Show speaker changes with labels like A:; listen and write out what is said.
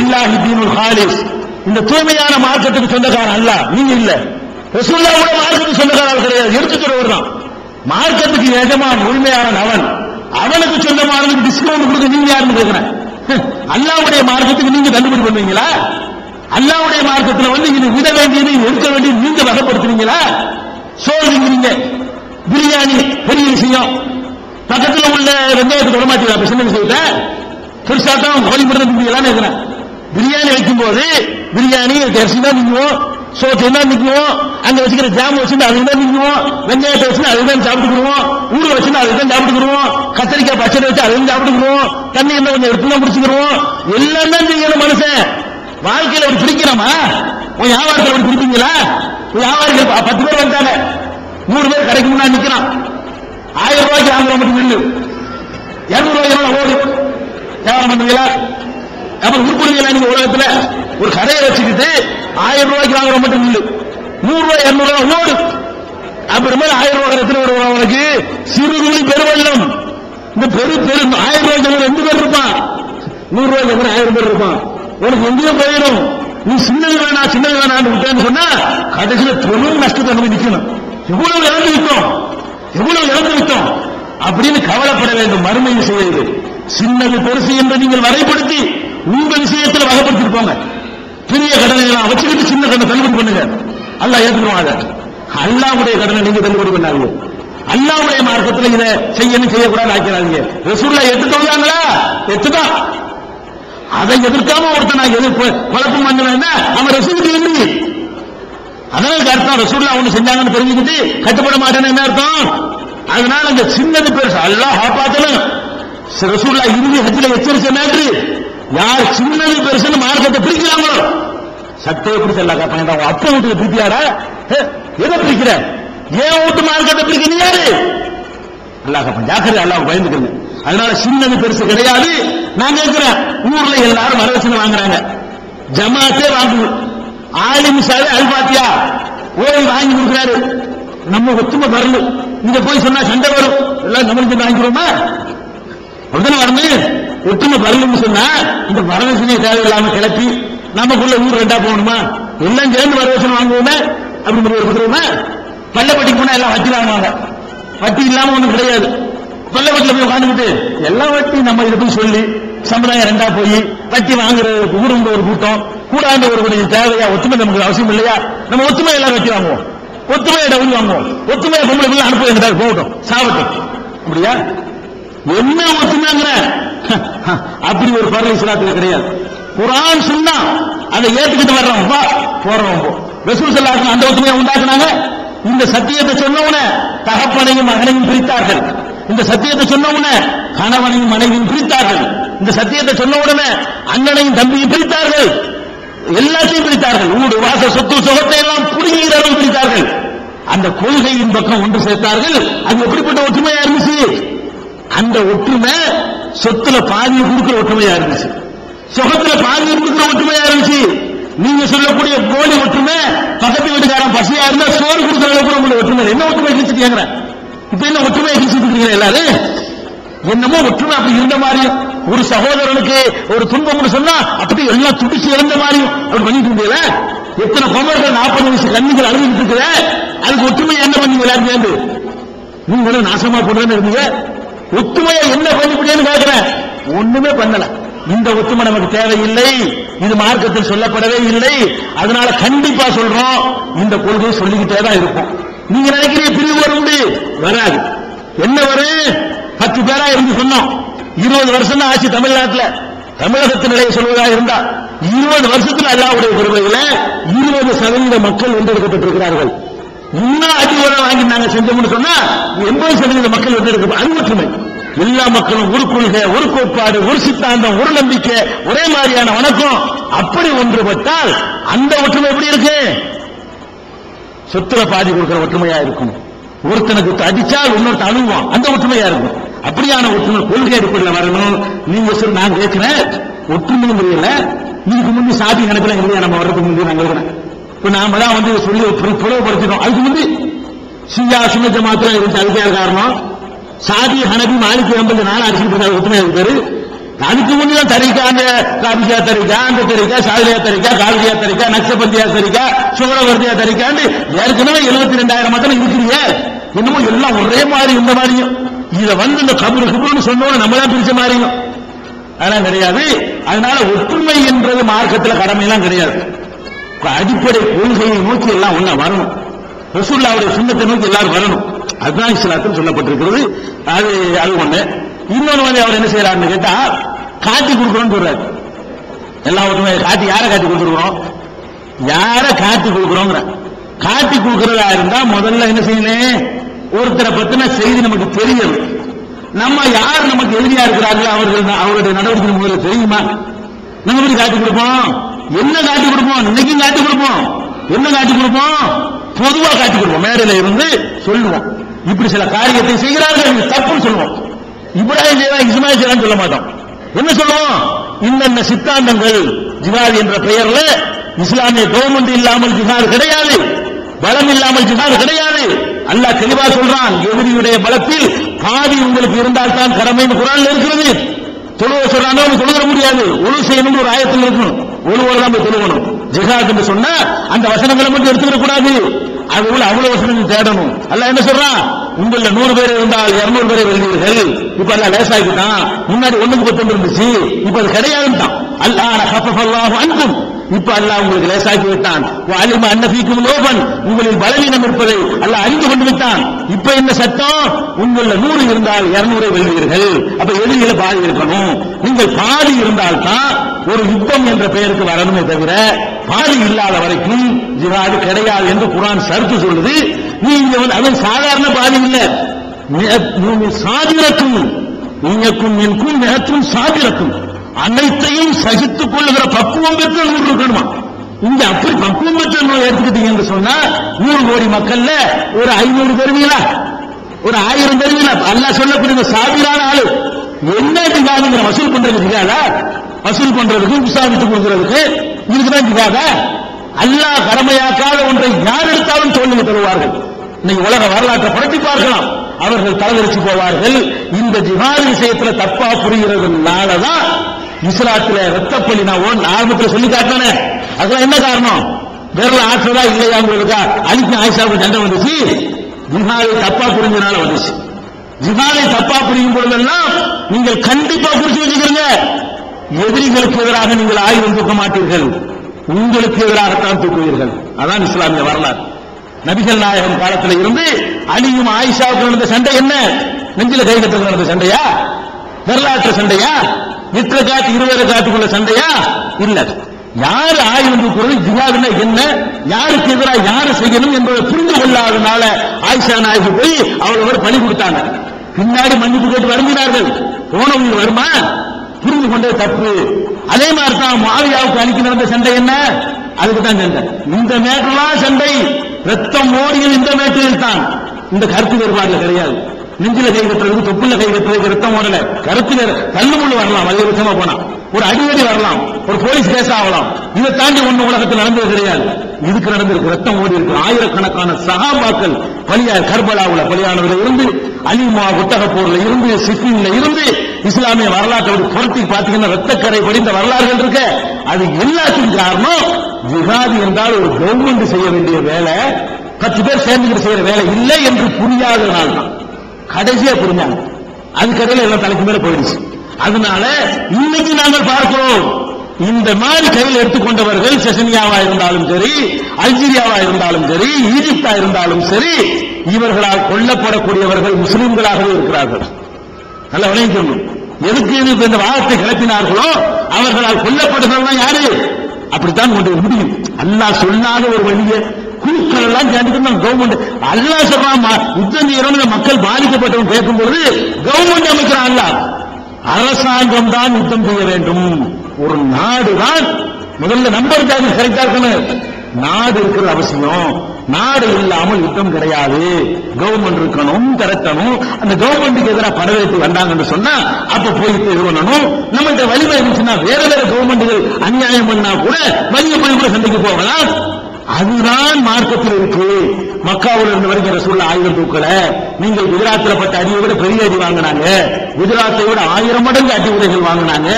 A: இல்லாஹி தீனுல் ஹாலிஸ். இந்த தூய்மையான மார்க்கத்துக்கு சொந்தக்காரன் அல்ல. நீங்க இல்ல. ரசூல்லா கூட மார்க்கத்துக்கு சொந்தக்காரன் கிடையாது. எடுத்துக்கிறவர் தான் மார்க்கத்துக்கு எஜமான் உண்மையான அவன். அவனுக்கு சொந்தமானதுக்கு டிஸ்கவுண்ட் கொடுக்க நீங்க யாருன்னு கேட்கிறேன் அல்லாவுடைய மார்க்கத்துக்கு நீங்க தள்ளுபடி பண்ணுவீங்களா? அல்லாவுடைய மார்க்கத்துல வந்து இது விட வேண்டியது எடுக்க வேண்டியது நீங்க வகைப்படுத்துறீங்களா? சோறுங்கிறீங்க பிரியாணி பெரிய விஷயம். பக்கத்துல உள்ள வெங்காயத்தை தொடமாட்டீங்களா சின்ன விஷயத்த. பெருசா தான் வழிபடுறது திங்கலான்னு இருக்கிறேன் பிரியாணி வைக்கும் போது பிரியாணி அரிசி தான் நிற்குவோம் சோத்து தான் நிற்குவோம் அங்க வச்சுக்கிற ஜாம் வச்சுட்டு அதுக்கு தான் நிற்குவோம் வெங்காயத்தை வச்சு சாப்பிட்டுக்கிடுவோம். சாப்பிட்டுக்குருவோம் ஊற வச்சுட்டு அதுதான் சாப்பிட்டுக்குருவோம் கத்திரிக்காய் பச்சை வச்சு அதுவும் சாப்பிட்டுக்குருவோம் தண்ணி என்ன கொஞ்சம் எடுத்து தான் குடிச்சுக்கிருவோம் எல்லாம் தான் செய்யணும் மனுஷன். வாழ்க்கையில் அவர் பிடிக்கிறோமா உன் வியாபாரத்தில் அப்படி பிடிப்பீங்களா? வியாபாரிகள் பத்து பேர் வந்தாங்க நூறு பேர் கடைக்கு முன்னாடி நிக்கிறான். ஆயிரம் ரூபாய்க்கு வாங்குறோம் மட்டும் இல்லை. இருநூறு ரூபாய்க்கு ஓடு? வியாபாரம் பண்ணுவீங்களா அப்புறம் உருப்படுங்களா நீங்க உலகத்துல ஒரு கடையை வச்சுக்கிட்டு ஆயிரம் ரூபாய்க்கு வாங்குற மட்டும் இல்லை நூறு ரூபாய் இருநூறு ரூபாய் ஓடு. அப்புறமே ஆயிரம் ரூபாய் எத்தனை வருவான் அவனுக்கு சிறுதுளி பெருவெள்ளம் இந்த பெரு பெரு ஆயிரம் ரூபாய்க்கு ரெண்டு பேர் இருப்பான். நூறு ரூபாய்க்கு ஆயிரம் பேர் இருப்பான். உனக்கு எங்கேயோ போயிடும். நீ சின்னது வேணாம் சின்னது வேணாம்னு விட்டேன்னு சொன்னா கடைசியில பெரும் நஷ்டத்தை நம்ம நிக்கணும் எவ்வளவு இழந்து விட்டோம்? எவ்வளவு இழந்து விட்டோம்? அப்படின்னு கவலைப்பட வேண்டும். மறுமை விஷயம் சின்னது பெருசு என்று நீங்கள் வரைப்படுத்தி உங்க விஷயத்துல வகைப்படுத்திட்டு போங்க. பெரிய கடனை எல்லாம் வச்சுக்கிட்டு சின்ன கடனை தள்ளுபடி பண்ணுங்க. அல்லா ஏற்றுக்குவாங்க அல்லாவுடைய கடனை நீங்க தள்ளுபடி பண்ணாங்க அல்லாவுடைய மார்க்கத்துல இதை செய்யணும் செய்யக்கூடாது ஆக்கிறாங்க ரசூல்லா எட்டு தொழுதாங்களா அதை எதிர்க்காம ஒருத்தன் நான் எதிர்ப்பு குழப்பம் பண்ணுவேன்னா அவன் ரசூலுக்கு எதிரி. அதனால அர்த்தம் ரசூல்லா ஒண்ணு செஞ்சாங்கன்னு தெரிஞ்சுக்கிட்டு கட்டுப்பட மாட்டேன்னு என்ன அர்த்தம்? அதனால அந்த சின்னது பெருசு எல்லாம் காப்பாத்தணும். ரசூல்லா இறுதி ஹஜ்ல எச்சரிச்ச நேற்று யார் சின்னது பெருசுன்னு மார்க்கத்தை பிரிக்கிறாங்களோ? சட்டையை பிடிச்ச எல்லா காப்பாங்க உன் அப்பா வீட்டுக்கு பிரிப்பியாரா எதை பிரிக்கிற? ஏன் வீட்டு மார்க்கத்தை பிரிக்க நீ யாரு? அல்லா காப்பான் ஜாக்கிரதை அல்லாஹ் பயந்துக்கங்க அதனால சின்னது பெருசு கிடையாது. நான் கேட்கிறேன் ஊர்ல எல்லாரும் வரவச்சனை வாங்குறாங்க. ஜமாத்தே வாங்குவோம் ஆலிம் சாரு அல்பாத்தியா ஓடி வாங்கி கொடுக்குறாரு. நம்ம ஒத்துமை வரணும் இங்க போய் சொன்னா சண்டை வரும். எல்லாம் நம்மளுக்கு வாங்கிக்கிறோமா உடனே வரணும். ஒற்றுமை வரலன்னு சொன்னா இந்த வரதட்சணை தேவையில்லாம கிளப்பி நமக்குள்ள ஊர் ரெண்டா போகணுமா? எல்லாம் சேர்ந்து வரதட்சணை வாங்குவோமே? அப்படின்னு முடிவு எடுத்துருவோமா பள்ளப்பட்டிக்கு போனா எல்லாம் வட்டி வாங்குவாங்க. வட்டி இல்லாம ஒண்ணும் கிடையாது. பள்ளப்பட்டில போய் உட்காந்துக்கிட்டு எல்லா வட்டி நம்ம இதை சொல்லி சமுதாயம் ரெண்டா போய் வட்டி வாங்குற ஊருங்க ஒரு கூட்டம் கூடாண்ட ஒரு கொஞ்சம் தேவையா ஒத்துமை நமக்கு அவசியம் இல்லையா? நம்ம ஒத்துமை எல்லாம் வட்டி வாங்குவோம். ஒத்துமையை டவுன் வாங்குவோம். ஒத்துமையை பொம்பளை பிள்ளை அனுப்ப எங்கிட்ட போகட்டும். சாவட்டும். அப்படியா? என்ன ஒத்துமைங்கிற. அப்படி ஒரு பரவ இஸ்லாத்துல கிடையாது. குரான் சொன்னா அதை ஏத்துக்கிட்டு வர்றோம். வா போறோம் போ. ரசூல் அந்த ஒத்துமையை உண்டாக்குனாங்க. இந்த சத்தியத்தை சொன்ன தகப்பனையும் மகனையும் பிரித்தார்கள். இந்த சத்தியத்தை சொன்ன உடனே கணவனையும் மனைவியும் பிரித்தார்கள். இந்த சத்தியத்தை சொன்ன உடனே அண்ணனையும் தம்பியும் பிரித்தார்கள். எல்லாத்தையும் பிரித்தார்கள். ஊடு வாச சொத்து சுகத்தை எல்லாம் புடுங்குகிற அளவு பிரித்தார்கள். அந்த கொள்கையின் பக்கம் ஒன்று சேர்த்தார்கள். அது எப்படிப்பட்ட ஒற்றுமையா இருந்துச்சு? அந்த ஒற்றுமை சொத்துல பாதியை கொடுக்கிற ஒற்றுமையா இருந்துச்சு. சுகத்துல பாதியை கொடுக்கிற ஒற்றுமையா இருந்துச்சு. நீங்க சொல்லக்கூடிய கோழி ஒற்றுமை பக்கத்து வீட்டுக்காரன் பசியா இருந்தா சோறு கொடுக்கிற அளவுக்கு உங்களுடைய ஒற்றுமை என்ன ஒற்றுமை இருந்துச்சு கேக்குறேன் இப்ப என்ன ஒற்றுமை இருந்துச்சு எல்லாரும் என்னமோ ஒற்றுமை அப்படி இருந்த மாதிரியும் ஒரு சகோதரனுக்கு ஒரு துன்பம் சொன்னா அப்படி எல்லாம் துடிச்சு இருந்த மாதிரியும் அப்படி பண்ணிட்டு இருந்தீங்களா எத்தனை குமர்கள் நாற்பது வயசு கண்ணுகள் அழுதுட்டு இருக்கிற அதுக்கு ஒற்றுமை என்ன பண்ணீங்க எல்லாரும்? சேர்ந்து நீங்க நாசமா போடுறேன்னு இருந்தீங்க. ஒத்துமையா என்ன பண்ணிவிட்டேன்னு கேட்கிறேன். ஒண்ணுமே பண்ணல. இந்த ஒத்துமை நமக்கு தேவையில்லை. இது மார்க்கத்தில் சொல்லப்படவே இல்லை. அதனால கண்டிப்பா சொல்றோம். இந்த கொள்கையை சொல்லிக்கிட்டே தான் இருக்கும் நீங்க நினைக்கிறீங்க பிரிவு வரும் வராது. என்ன வரும் பத்து பேரா இருந்து சொன்னோம். இருபது வருஷம் தான் ஆச்சு தமிழ்நாட்டுல. தமிழகத்தின் நிலையை சொல்வதாக இருந்தா இருபது வருஷத்துல அல்லாவுடைய குருவையில இருபது சதவீத மக்கள் வென்றெடுக்கப்பட்டிருக்கிறார்கள் இன்னும் அடிவரை நாங்க செஞ்சோம்னு சொன்னா எண்பது சதவீத மக்கள் வென்றெடுக்க அது ஒற்றுமை. எல்லா மக்களும் ஒரு கொள்கை ஒரு கோட்பாடு ஒரு சித்தாந்தம் ஒரு நம்பிக்கை ஒரே மாதிரியான வணக்கம். அப்படி ஒன்றுபட்டால் அந்த ஒற்றுமை எப்படி இருக்கு? சொத்துல பாதி கொடுக்கிற ஒற்றுமையா இருக்கும். ஒருத்தனுக்கு அடிச்சால் இன்னொருத்த அழுவான். அந்த ஒற்றுமையா இருக்கும். அப்படியான ஒற்றுமை கொள்கை அடிப்படையில் வரணும். நீங்க சொல்லி நான் கேட்கிறேன் ஒற்றுமை முறையில இதுக்கு முந்தி சாதி கணக்கில் இல்லையா நம்ம வர்றதுக்கு முந்தி நான் கேட்கிறேன். இப்ப நாம தான் வந்து சொல்லி புல- அதுக்கு முந்தி சியா சுன்ன ஜமாத்துல இருந்துச்சு அதுக்கு யார் காரணம் சாதி ஹனபி மாலிக் எண்பது நாள் அடிச்சுட்டு இருந்தாரு ஒற்றுமை பேரு. அதுக்கு முன்னதான் தரிக்கா அந்த காபிஜா தரிக்கா அந்த தரிக்கா சாதியா தரிக்கா காவிரியா தரிக்கா நக்சபந்தியா தரிக்கா சுகரவர்த்தியா தரிக்கான்னு ஏற்கனவே எழுபத்தி ரெண்டாயிரம் மட்டும் இருக்கிறீங்க. என்னமோ எல்லாம் ஒரே மாதிரி இந்த மாதிரியும். இத வந்து இந்த கபரு கபருன்னு சொன்னோட நம்ம தான் பிரிச்ச மாதிரியும். அதெல்லாம் கிடையாது. அதனால ஒற்றுமை என்றது மார்க்கத்தில் கடமையெல்லாம் கிடையாது. அடிப்படை கொள்கையை நோக்கி எல்லாம் ஒண்ணா வரணும். ரசூல்லாவுடைய சுண்ணத்தை நோக்கி எல்லாரும் வரணும். அதுதான் இஸ்லாத்தில் சொல்லப்பட்டிருக்கிறது. அது அது ஒண்ணு. இன்னொன்று வந்து அவர் என்ன செய்யறாருன்னு கேட்டா காட்டி கொடுக்குறோம்னு சொல்றாரு. எல்லா ஒற்றுமை காட்டி யாரை காட்டி கொடுத்துருக்கோம் யாரை காட்டி கொடுக்குறோங்கிற. காட்டி கொடுக்கறதா இருந்தா முதல்ல என்ன செய்யணும்? ஒருத்தரை பத்தின செய்தி நமக்கு தெரியும் நம்ம யார் நமக்கு எதிரியா இருக்கிறார்கள் அவர்கள் அவருடைய நடவடிக்கை முதல்ல தெரியுமா? நம்ம எப்படி காட்டி கொடுப்போம்? என்ன காட்டி கொடுப்போம்? இன்னைக்கும் காட்டி கொடுப்போம். என்ன காட்டி கொடுப்போம்? பொதுவா காட்டி கொடுப்போம் மேடையில இருந்து சொல்லுவோம். இப்படி சில காரியத்தை செய்கிறார்கள் தப்புன்னு சொல்லுவோம். இப்ராஹிம் செய்யலாம் இஸ்மாயில் செய்யலாம் சொல்ல மாட்டோம். என்ன சொல்லுவோம்? இன்னென்ன சித்தாந்தங்கள் ஜிஹாத் என்ற பெயர்ல இஸ்லாமிய கவர்மெண்ட் இல்லாமல் ஜிஹாத் கிடையாது. பலம் இல்லாமல் ஜிஹாத் கிடையாது. அல்லாஹ் தெளிவா சொல்றான் எதிரியுடைய பலத்தில் பாதி உங்களுக்கு இருந்தால் தான் கடமைன்னு குரான்ல இருக்கிறது. தொழுவ சொல்றாங்க அவங்க தொழுக முடியாது. ஒழு செய்யணும் ஒரு ஆயத்தில் இருக்கணும். ஒரு தான் போய் தொழுகணும் ஜிஹாத் என்று சொன்னா அந்த வசனங்களை மட்டும் எடுத்துக்கிட கூடாது. அது உள்ள அவ்வளவு வசனங்கள் தேடணும். அல்ல என்ன சொல்றான் உங்கள நூறு பேர் இருந்தால் இருநூறு பேரை வெல்வீர்கள். இப்ப எல்லாம் லேசாகிட்டான் முன்னாடி ஒண்ணுக்கு பத்து இருந்துச்சு. இப்ப அது கிடையாதுன்ட்டான். அல்லாஹ் ஹஃபஃபல்லாஹு அன்கும் இப்ப அல்லாஹ் உங்களுக்கு லேசாக்கி விட்டான். அலிம அன்னஃபீக்கும் லோபன். உங்களில் பலவீனம் இருப்பதை அல்லாஹ் அறிந்து கொண்டு விட்டான். இப்ப என்ன சட்டம்? உங்கள நூறு இருந்தால் இருநூறை வெல்வீர்கள். அப்ப எதிரிகளை பாதி இருக்கணும் நீங்கள் பாதி இருந்தால் தான் ஒரு யுத்தம் என்ற பெயருக்கு வரணுமே தவிர பாதி இல்லாத வரைக்கும் ஜிஹாது கிடையாது என்று குரான் சருத்து சொல்லுது. நீங்க வந்து அது சாதாரண பாதி இல்லை. சாதிரக்கும் நீங்கக்கும் எனக்கும் நேற்றும் சாதிரக்கும். அனைத்தையும் சகித்துக் கொள்ளுகிற பக்குவம் பெற்ற நூறு இருக்கணுமா? இங்க அப்படி பக்குவம் பெற்ற நூறு எடுத்துக்கிட்டீங்கன்னு சொன்னா நூறு கோடி மக்கள்ல ஒரு ஐநூறு தருவீங்களா ஒரு ஆயிரம் தருவீங்களா அல்ல சொல்லக்கூடிய சாதிரான ஆளு. என்ன ஜிகாதுங்கிற வசூல் பண்றது ஜிகாதா வசூல் பண்றதுக்கு விசாரித்து கொடுக்கறதுக்கு இதுக்குதான் ஜிகாதா அல்லாஹ் கடமையாக்காத ஒன்றை யார் எடுத்தாலும் தோல்வி தருவார்கள் இன்னைக்கு உலக வரலாற்றை புரட்டி பார்க்கலாம். அவர்கள் தலைவரிச்சு போவார்கள். இந்த ஜிஹாது விஷயத்துல தப்பா புரிகிறதுனாலதான் இஸ்லாத்துல ரத்தப்பள்ளி நான் ஓன் ஆரம்பத்தில் சொல்லி காட்டினே அதெல்லாம் என்ன காரணம்? விரல ஆற்றதா இல்லையா உங்களுக்கு? அலிக்கு ஆயிஷாவுக்கு சண்டை வந்துச்சு. ஜிஹாதை தப்பா புரிஞ்சதுனால வந்துச்சு. ஜிஹாதை தப்பா புரியும் பொழுதெல்லாம் நீங்கள் கண்டிப்பா புரிச்சு வச்சுக்கிறீங்க. எதிரிகளுக்கு எதிராக நீங்கள் ஆயுதம் தூக்க மாட்டீர்கள். உங்களுக்கு எதிராகத்தான் தூக்குவீர்கள். அதான் இஸ்லாமிய வரலாறு. நபிகள் நாயகம் காலத்தில் இருந்து அலியும் ஆயிஷாவுக்கு நடந்த சண்டை என்ன? நெஞ்சில கை நடந்த சண்டையா? வரலாற்று சண்டையா? எட்டு காத்து இருபது காத்துக்குள்ள சண்டையா? இல்ல. யாரு ஆயுதம் தூக்குறது? ஜிஹாதுனா என்ன? யாருக்கு எதிராக யாரு செய்யணும் என்பதை புரிந்து கொள்ளாதனால ஆயிஷா நாயகி போய் அவர் பணி கொடுத்தாங்க. பின்னாடி மன்னிப்பு கேட்டு வருந்தினார்கள். போனவங்க வருமா? புரிந்து கொண்டே தப்பு. அதே மாதிரி தான் மாவியாவுக்கு அணிக்கு நடந்த சண்டை என்ன? அதுக்கு தான் சண்டை இந்த மேட்டெல்லாம் சண்டை. ரத்தம் ஓடியது இந்த மேட்டில் தான் இந்த கருத்து வேறுபாடுல கிடையாது. நெஞ்சில கை கட்டுறதுக்கு தொப்புல கை கட்டுறதுக்கு ரத்தம் ஓடல. கருத்து வேறு. தள்ளுமுள்ளு வரலாம். அதிகபட்சமா போனா. ஒரு அடிவடி வரலாம். ஒரு போலீஸ் கேஸ் ஆகலாம். இதை தாண்டி ஒண்ணு உலகத்தில் நடந்தது கிடையாது. இதுக்கு நடந்திருக்கு. ரத்தம் ஓடி இருக்கு ஆயிரக்கணக்கான சகாபாக்கள் பலியா கர்பலாவுல பலியானதுல இருந்து அலிமா ஒட்டகப்பூர்ல இருந்து சிக்கிம்ல இருந்து இஸ்லாமிய வரலாற்றை புரட்டி பார்த்தீங்கன்னா ரத்தக்கரை படிந்த வரலாறுகள் இருக்க. அது எல்லாத்துக்கும் காரணம் விகாதி என்றால் ஒரு கவர்மெண்ட் செய்ய வேண்டிய வேலை பத்து பேர் சேர்ந்துக்கிட்டு செய்யற வேலை இல்லை என்று புரியாததுனால தான். கடைசியா புரிஞ்சாங்க. அதுக்கடையில் எல்லாம் தலைக்கு மேல போயிடுச்சு. அதனால இன்னைக்கு நாங்கள் பார்க்கிறோம். இந்த மாதிரி கையில் எடுத்துக்கொண்டவர்கள் செசனியாவா இருந்தாலும் சரி அல்ஜீரியாவா இருந்தாலும் சரி ஈஜிப்டா இருந்தாலும் சரி இவர்களால் கொல்லப்படக்கூடியவர்கள் முஸ்லிம்களாகவே இருக்கிறார்கள். நல்ல விளைவிக்கணும் எதுக்கு இது இப்ப இந்த வாதத்தை கிளப்பினார்களோ அவர்களால் கொல்லப்படுகிறவங்க யாரு? அப்படித்தான் கொண்டு முடியும். அல்லாஹ் சொல்லாத ஒரு வழியை குழுக்கள் எல்லாம் கேட்டுக்கணும் கவர்மெண்ட் அல்லா சொல்றான் யுத்த நேரம் மக்கள் பாதிக்கப்பட்டவங்க கேட்கும்போது கவர்மெண்ட் அமைக்கிறான் அல்லாஹ். அரசாங்கம் தான் யுத்தம் செய்ய வேண்டும். ஒரு நாடு தான் முதல்ல நம்பர் ஜாதி கரெக்டா இருக்கணும். நாடு இருக்கிறது அவசியம். நாடு இல்லாமல் யுத்தம் கிடையாது. கவர்மெண்ட் இருக்கணும் திரட்டணும். அந்த கவர்மெண்ட்டுக்கு எதிராக படவெடுத்து வந்தாங்கன்னு சொன்னா அப்ப போய் இது பண்ணணும் நம்மகிட்ட வலிமை இருந்துச்சுன்னா வேற வேற கவர்மெண்ட்டுகள் அநியாயம் பண்ணா கூட வலிய போய் கூட சண்டைக்கு போகலாம். அதுதான் மார்க்கத்தில் இருக்கு. மக்காவில் இருந்து வரைக்கும் ரசூல்லா ஆயுதம் தூக்கல நீங்கள் குஜராத்தில் பட்ட அடியை விட பெரிய அடி வாங்கினாங்க. குஜராத்தை விட ஆயிரம் மடங்கு அடி உதைகள் வாங்கினாங்க.